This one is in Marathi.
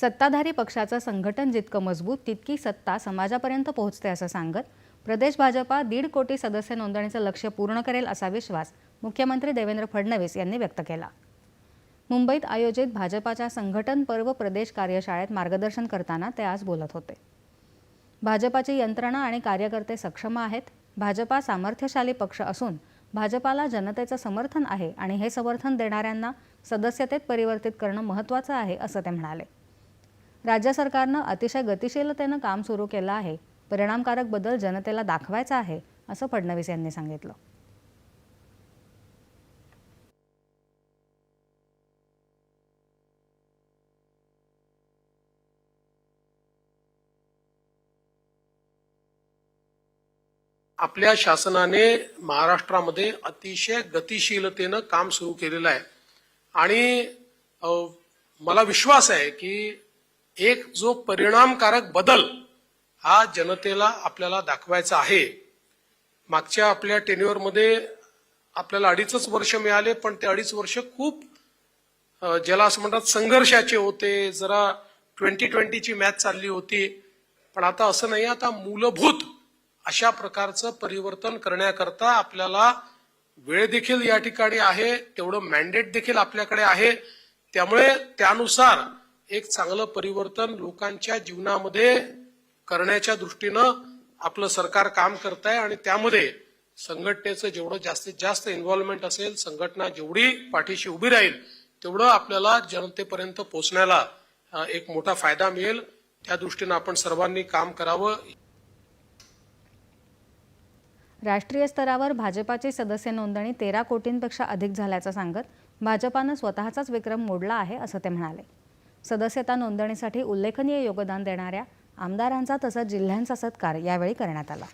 सत्ताधारी पक्षाचं संघटन जितकं मजबूत तितकी सत्ता समाजापर्यंत पोहोचते असं सांगत प्रदेश भाजपा दीड कोटी सदस्य नोंदणीचं लक्ष पूर्ण करेल असा विश्वास मुख्यमंत्री देवेंद्र फडणवीस यांनी व्यक्त केला. मुंबईत आयोजित भाजपाच्या संघटन पर्व प्रदेश कार्यशाळेत मार्गदर्शन करताना ते आज बोलत होते. भाजपाची यंत्रणा आणि कार्यकर्ते सक्षम आहेत. भाजपा सामर्थ्यशाली पक्ष असून भाजपाला जनतेचं समर्थन आहे आणि हे समर्थन देणाऱ्यांना सदस्यतेत परिवर्तित करणं महत्त्वाचं आहे असं ते म्हणाले. राज्य सरकारनं अतिशय गतिशीलतेनं काम सुरू केलं आहे. परिणामकारक बदल जनतेला दाखवायचा आहे असं फडणवीस यांनी सांगितलं. आपल्या शासनाने महाराष्ट्रामध्ये अतिशय गतिशीलतेनं काम सुरू केलेलं आहे. आणि मला विश्वास आहे की एक जो परिणामकारक बदल हा जनतेला आपल्याला दाखवायचा आहे. मागच्या आपल्या टेन्युअरमध्ये आपल्याला अडीचच वर्ष मिळाले पण ते अडीच वर्ष खूप ज्याला असं म्हणतात संघर्षाचे होते. जरा ट्वेंटी ट्वेंटीची मॅच चालली होती. पण आता असं नाही आता मूलभूत अशा प्रकारचं परिवर्तन करण्याकरता आपल्याला वेळ देखील या ठिकाणी आहे तेवढं मॅन्डेट देखील आपल्याकडे आहे. त्यामुळे त्यानुसार एक चांगलं परिवर्तन लोकांच्या जीवनामध्ये करण्याच्या दृष्टीनं आपलं सरकार काम करत आहे आणि त्यामध्ये संघटनेचं जेवढं जास्तीत जास्त इन्व्हॉल्वमेंट असेल संघटना जेवढी पाठीशी उभी राहील तेवढं आपल्याला जनतेपर्यंत पोहोचण्याला एक मोठा फायदा मिळेल. त्या दृष्टीनं आपण सर्वांनी काम करावं. राष्ट्रीय स्तरावर भाजपाची सदस्य नोंदणी तेरा कोटींपेक्षा अधिक झाल्याचं सांगत भाजपानं स्वतःचाच विक्रम मोडला आहे असं ते म्हणाले. सदस्यता नोंदणीसाठी उल्लेखनीय योगदान देणाऱ्या आमदारांचा तसंच जिल्ह्यांचा सत्कार यावेळी करण्यात आला.